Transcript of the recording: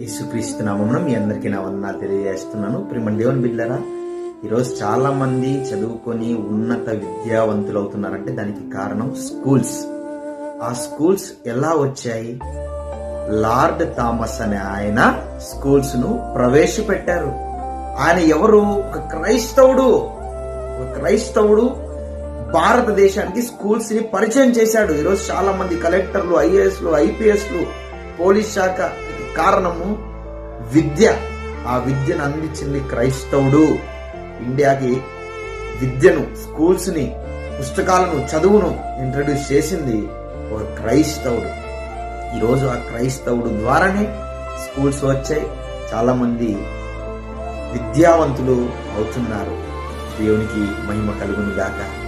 యేసుక్రీస్తు నామమున మీ అందరికీ నా వందనాలు తెలియజేస్తున్నాను. ప్రిమ దేవుని బిడ్డరా ఈరోజు చాలా మంది చదువుకొని ఉన్నత విద్యావంతులు అవుతున్నారంటే దానికి కారణం స్కూల్స్. ఆ స్కూల్స్ ఎలా వచ్చాయి? లార్డ్ థామస్ అనే ఆయన స్కూల్స్ను ప్రవేశపెట్టారు. ఆయన ఎవరు? ఒక క్రైస్తవుడు. ఒక క్రైస్తవుడు భారతదేశానికి స్కూల్స్ని పరిచయం చేశాడు. ఈరోజు చాలా మంది కలెక్టర్లు ఐఏఎస్లు ఐపీఎస్లు పోలీస్ శాఖ కారణము విద్య. ఆ విద్యను అందించింది క్రైస్తవుడు. ఇండియాకి విద్యను స్కూల్స్ని పుస్తకాలను చదువును ఇంట్రడ్యూస్ చేసింది ఒక క్రైస్తవుడు. ఈరోజు ఆ క్రైస్తవుడు ద్వారానే స్కూల్స్ వచ్చాయి. చాలామంది విద్యావంతులు అవుతున్నారు. దేవునికి మహిమ కలుగును గాక